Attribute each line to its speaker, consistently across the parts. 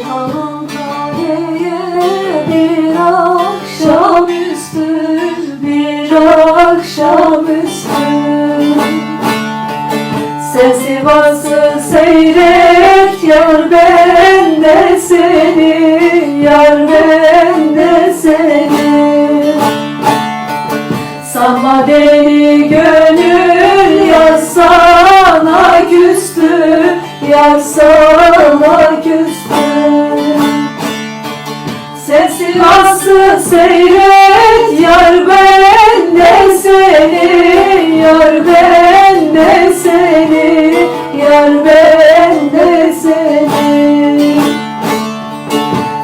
Speaker 1: Hanım kahveye bir akşamüstü Bir akşamüstü Sen Sivas'ı seyret Yar ben seni Yar ben seni. Sanma deli gönül Yar sana küstü Yar sana Sivas'ı seyret yar ben de seni Yar ben de seni Yar ben de seni.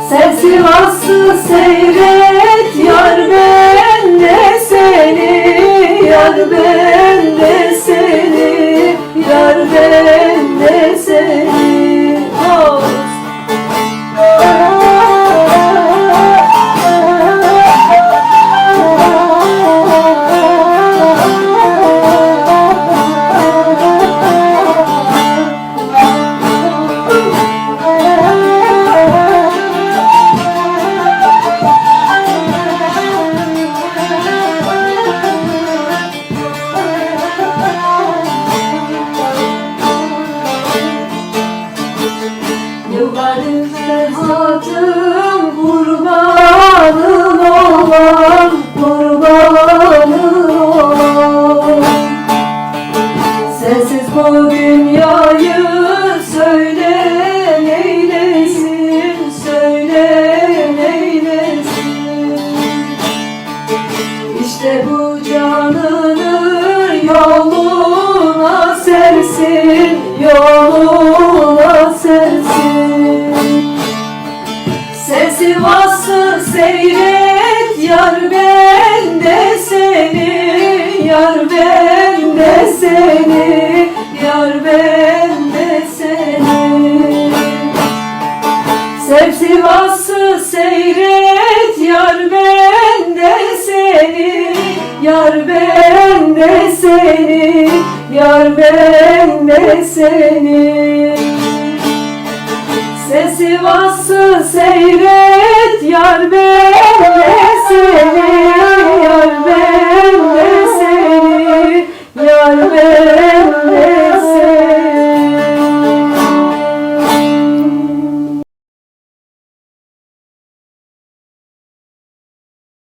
Speaker 1: Sen Sivas'ı seyret yar ben de seni Yar ben de seni Yar ben de seni hatım kurbanın olan kurbanın olan. Sensiz bu dünyayı seyret, yar ben seni, yar ben seni, yar ben seni. Sev Sivas'ı seyret yar ben seni Yar ben seni Yar ben seni Sev Sivas'ı seyret